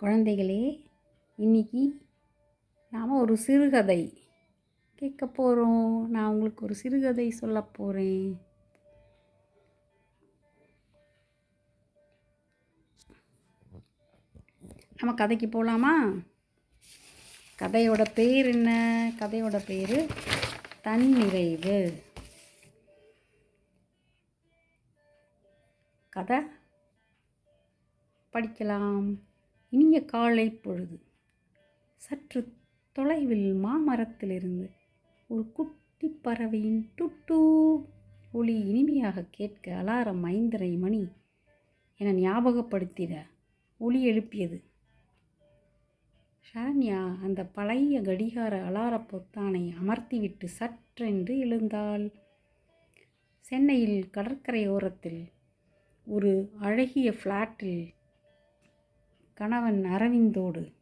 குழந்தைகளே இன்னைக்கு நாம் ஒரு சிறுகதை கேட்க போகிறோம் நான் உங்களுக்கு ஒரு சிறுகதை சொல்ல போகிறேன் நம்ம கதைக்கு போகலாமா கதையோட பேர் என்ன? கதையோட பேர் தன்னிறைவு. கதை? படிக்கலாம். இனிய காலை பொழுது. சற்று தொலைவில் மாமரத்திலிருந்து ஒரு குட்டி பறவையின் டுட்டு ஒளி இனிமையாக கேட்க அலாரம் ஐந்தரை மணி என ஞாபகப்படுத்திட ஒளி எழுப்பியது. ஷரண்யா அந்த பழைய கடிகார அலார பொத்தானை அமர்த்திவிட்டு சற்றென்று எழுந்தாள். சென்னையில் கடற்கரையோரத்தில் ஒரு அழகிய ஃப்ளாட்டில் கணவன் அரவிந்தோடு.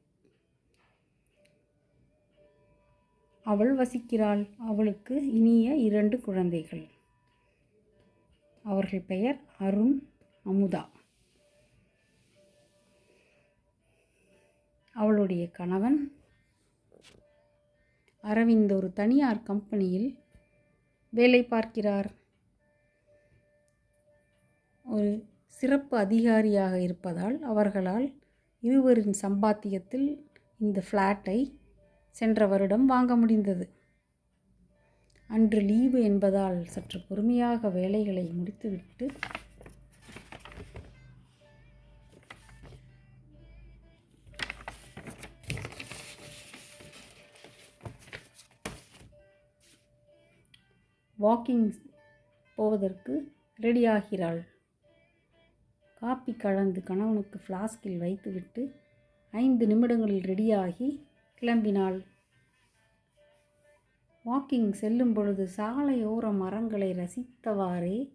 அவள் வசிக்கிறாள். அவளுக்கு இனிய இரண்டு குழந்தைகள். அவர்கள் பெயர் அருண் அமுதா. அவளுடைய கணவன் அரவிந்த் ஒரு தனியார் கம்பெனியில் வேலை பார்க்கிறார். ஒரு சிறப்பு அதிகாரியாக இருப்பதால் அவர்களால் இருவரின் சம்பாத்தியத்தில் இந்த ஃப்ளாட்டை சென்ற வருடம் வாங்க முடிந்தது. அன்று லீவு என்பதால் சற்று பொறுமையாக வேலைகளை முடித்துவிட்டு வாக்கிங் போவதற்கு ரெடியாகிறாள். காப்பி கலந்து கணவனுக்கு ஃப்ளாஸ்கில் வைத்துவிட்டு ஐந்து நிமிடங்களில் ரெடியாகி கிளம்பினாள். வாக்கிங் செல்லும் பொழுது சாலையோர மரங்களை ரசித்தவாறே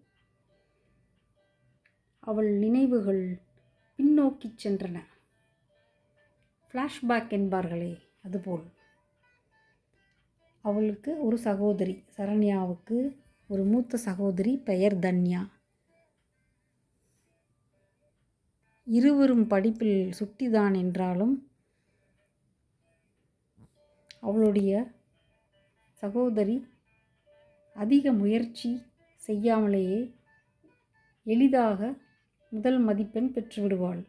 அவள் நினைவுகள் பின்னோக்கிச் சென்றன. ஃப்ளாஷ்பேக் என்பார்களே அதுபோல். அவளுக்கு ஒரு சகோதரி சரண்யாவுக்கு ஒரு மூத்த சகோதரி பெயர் தன்யா. இருவரும் படிப்பில் சுட்டிதான் என்றாலும் அவளுடைய சகோதரி அதிக முயற்சி செய்யாமலேயே எளிதாக முதல் மதிப்பெண் பெற்றுவிடுவாள்.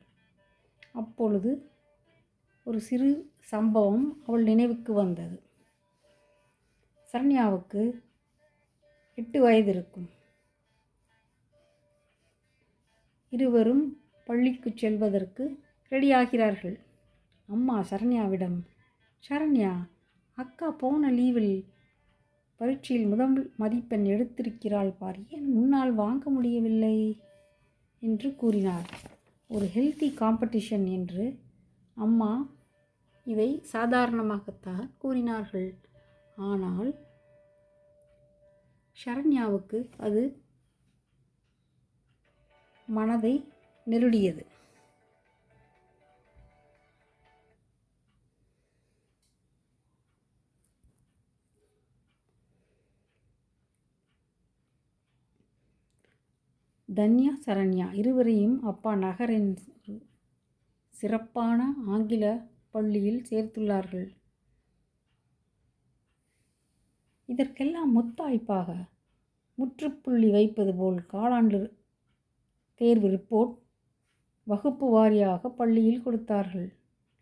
அப்பொழுது ஒரு சிறு சம்பவம் அவள் நினைவுக்கு வந்தது. சரண்யாவுக்கு எட்டு வயது இருக்கும் இருவரும் பள்ளிக்கு செல்வதற்கு ரெடியாகிறார்கள். அம்மா சரண்யாவிடம் சரண்யா அக்கா போன லீவில் பரீட்சையில் முதல் மதிப்பெண் எடுத்திருக்கிறாள் பார். ஏன் முன்னால் வாங்க முடியவில்லை? என்று கூறினார். ஒரு ஹெல்த்தி காம்படிஷன் என்று அம்மா இதை சாதாரணமாகத்தான் கூறினார்கள். ஆனால் சரண்யாவுக்கு அது மனதை நெருடியது. தன்யா சரண்யா இருவரையும் அப்பா நகரின் சிறப்பான ஆங்கில பள்ளியில் சேர்த்துள்ளார்கள். இதற்கெல்லாம் முத்தாய்ப்பாக முற்றுப்புள்ளி வைப்பது போல் காலாண்டு தேர்வு ரிப்போர்ட் வகுப்பு வாரியாக பள்ளியில் கொடுத்தார்கள்.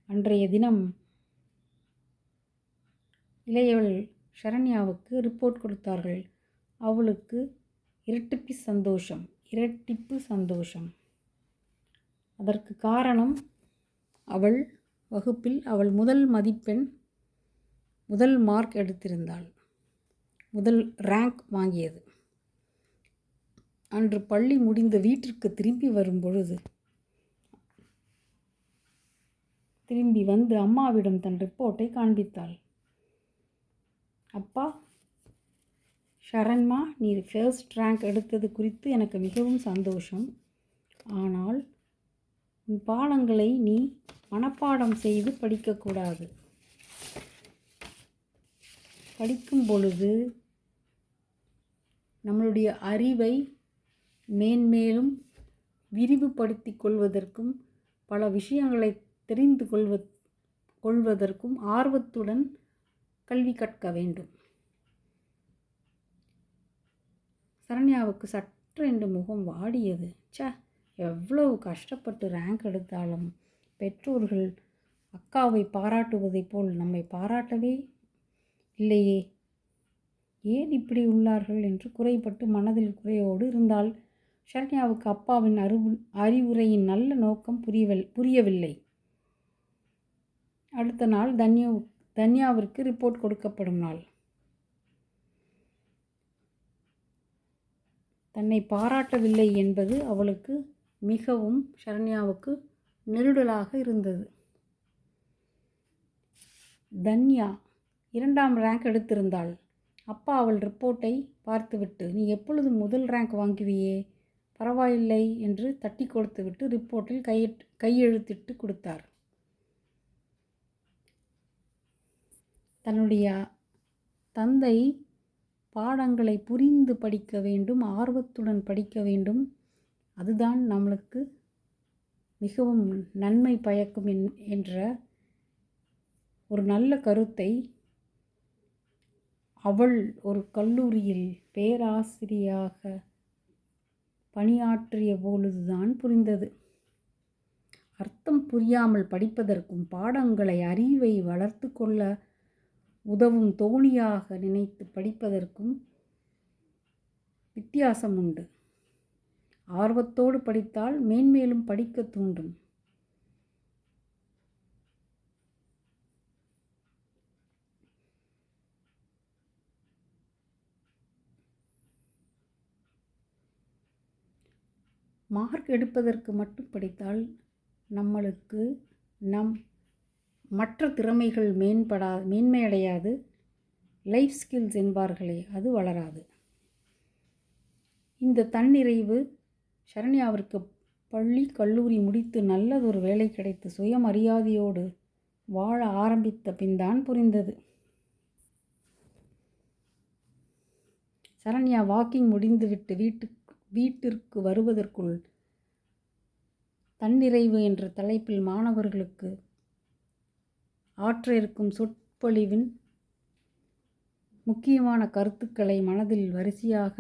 அன்றைய தினம் இளையவள் ஷரண்யாவுக்கு ரிப்போர்ட் கொடுத்தார்கள். அவளுக்கு இரட்டிப்பு சந்தோஷம் இரட்டிப்பு சந்தோஷம். அதற்கு காரணம் அவள் வகுப்பில் அவள் முதல் மதிப்பெண் முதல் மார்க் எடுத்திருந்தாள். முதல் ரேங்க் வாங்கியது. அன்று பள்ளி முடிந்த வீட்டிற்கு திரும்பி வரும் பொழுது திரும்பி வந்து அம்மாவிடம் தன் ரிப்போர்ட்டை காண்பித்தாள். அப்பா ஷரண்மா நீ ஃபர்ஸ்ட் ரேங்க் எடுத்தது குறித்து எனக்கு மிகவும் சந்தோஷம். ஆனால் உன் பாடங்களை நீ மனப்பாடம் செய்து படிக்கக்கூடாது படிக்கும் பொழுது நம்மளுடைய அறிவை மேன்மேலும் விரிவுபடுத்தி கொள்வதற்கும் பல விஷயங்களை தெரிந்து கொள்வ கொள்வதற்கும் ஆர்வத்துடன் கல்வி கற்க வேண்டும். சரண்யாவுக்கு சற்றென்று முகம் வாடியது. ச்சே எவ்வளவு கஷ்டப்பட்டு ரேங்க் எடுத்தாலும் பெற்றோர்கள் அக்காவை பாராட்டுவதைப் போல் நம்மை பாராட்டவே இல்லையே. ஏன் இப்படி உள்ளார்கள் என்று குறைப்பட்டு மனதில் குறையோடு இருந்தால் சரண்யாவுக்கு அப்பாவின் அறிவு அறிவுரையின் நல்ல நோக்கம் புரியவில் புரியவில்லை. அடுத்த நாள் தன்யா தன்யாவிற்கு ரிப்போர்ட் கொடுக்கப்படும் நாள். தன்னை பாராட்டவில்லை என்பது அவளுக்கு மிகவும் சரண்யாவுக்கு நெருடலாக இருந்தது. தன்யா இரண்டாம் ரேங்க் எடுத்திருந்தாள். அப்பா அவள் ரிப்போர்ட்டை பார்த்துவிட்டு நீ எப்பொழுது முதல் ரேங்க் வாங்குவியே? பரவாயில்லை என்று தட்டி கொடுத்துவிட்டு ரிப்போர்ட்டில் கையெட் கையெழுத்திட்டு கொடுத்தார். தன்னுடைய தந்தை பாடங்களை புரிந்து படிக்க வேண்டும் ஆர்வத்துடன் படிக்க வேண்டும். அதுதான் நம்மளுக்கு மிகவும் நன்மை பயக்கும் என்ற ஒரு நல்ல கருத்தை அவள் ஒரு கல்லூரியில் பேராசிரியாக பணியாற்றிய பொழுதுதான் புரிந்தது. அர்த்தம் புரியாமல் படிப்பதற்கும் பாடங்களை அறிவை வளர்த்து கொள்ள உதவும் தோணியாக நினைத்து படிப்பதற்கும் வித்தியாசம் உண்டு. ஆர்வத்தோடு படித்தால் மேன்மேலும் படிக்க தூண்டும். மார்க் எடுப்பதற்கு மட்டும் படித்தால் நம்மளுக்கு நம் மற்ற திறமைகள் மேம்படா மேன்மையடையாது. லைஃப் ஸ்கில்ஸ் என்பார்களே அது வளராது. இந்த தன்னிறைவு சரண்யாவிற்கு பள்ளி கல்லூரி முடித்து நல்லதொரு வேலை கிடைத்து சுயமரியாதையோடு வாழ ஆரம்பித்த பின்தான் புரிந்தது. சரண்யா வாக்கிங் முடிந்துவிட்டு வீட்டு வீட்டிற்கு வருவதற்குள் தன்னிறைவு என்ற தலைப்பில் மாணவர்களுக்கு ஆற்ற இருக்கும் சொற்பொழிவின் முக்கியமான கருத்துக்களை மனதில் வரிசையாக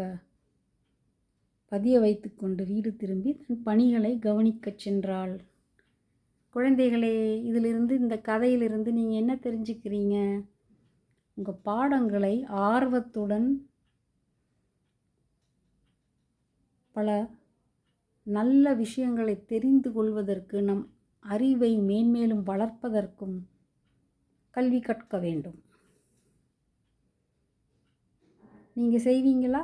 பதிய வைத்துக்கொண்டு வீடு திரும்பி தன் பணிகளை கவனிக்கச் சென்றாள். குழந்தைகளே இதிலிருந்து இந்த கதையிலிருந்து நீங்கள் என்ன தெரிஞ்சுக்கிறீங்க? உங்கள் பாடங்களை ஆர்வத்துடன் பல நல்ல விஷயங்களை தெரிந்து கொள்வதற்கு நம் அறிவை மேன்மேலும் வளர்ப்பதற்கும் கல்வி கற்க வேண்டும். நீங்கள் செய்வீங்களா?